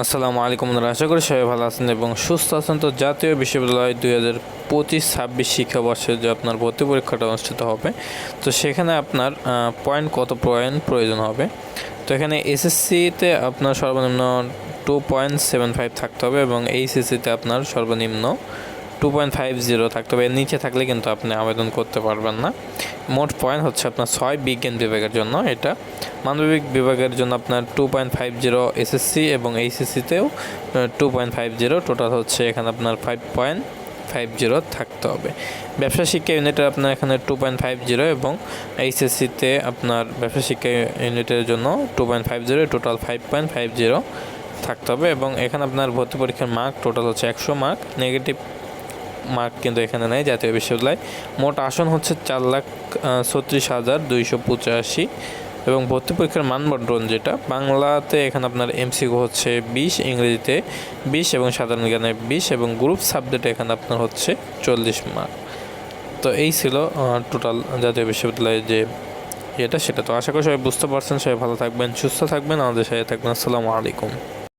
আসসালামু আলাইকুম আশা করি সবাই ভালো আছেন এবং সুস্থ আছেন। তো জাতীয় বিশ্ববিদ্যালয় দুই হাজার পঁচিশ, ছাব্বিশ শিক্ষাবর্ষে যে আপনার ভর্তি পরীক্ষাটা অনুষ্ঠিত হবে, তো সেখানে আপনার পয়েন্ট কত পয়েন্ট প্রয়োজন হবে? তো এখানে এসএসসিতে আপনার সর্বনিম্ন টু পয়েন্ট সেভেন ফাইভ থাকতে হবে এবং এইচএসসিতে আপনার সর্বনিম্ন টু পয়েন্ট ফাইভ জিরো থাকতে হবে। নিচে থাকলে কিন্তু আপনি আবেদন করতে পারবেন না। মোট পয়েন্ট হচ্ছে আপনার ছয় বিজ্ঞান বিভাগের জন্য। এটা মানবিক বিভাগের জন্য আপনার two point five zero SSC এবং এইচএসসিতেও two point five zero total হচ্ছে এখানে আপনার ফাইভ পয়েন্ট ফাইভ জিরো থাকতে হবে। ব্যবসা শিক্ষা ইউনিটের আপনার এখানে টু পয়েন্ট ফাইভ জিরো এবং এইচএসসিতে আপনার ব্যবসা শিক্ষা ইউনিটের জন্য two point five zero total five point five zero থাকতে হবে এবং এখানে আপনার ভর্তি পরীক্ষার মার্ক টোটাল হচ্ছে একশো মার্ক নেগেটিভ মার্ক কিন্তু এখানে নেই জাতীয় বিশ্ববিদ্যালয়। মোট আসন হচ্ছে চার লাখ ছত্রিশ হাজার দুইশো পঁচাশি এবং ভর্তি পরীক্ষার মানবন্টন যেটা, বাংলাতে এখানে আপনার এমসিকিউ হচ্ছে বিশ, ইংরেজিতে বিশ এবং সাধারণ জ্ঞানে বিশ এবং গ্রুপ সাবজেক্টে এখানে আপনার হচ্ছে চল্লিশ মার্ক। তো এই ছিল টোটাল জাতীয় বিশ্ববিদ্যালয়ের যে এটা সেটা। তো আশা করি সবাই বুঝতে পারছেন, সবাই ভালো থাকবেন, সুস্থ থাকবেন, আমাদের সাথে থাকবেন। আসসালামু আলাইকুম।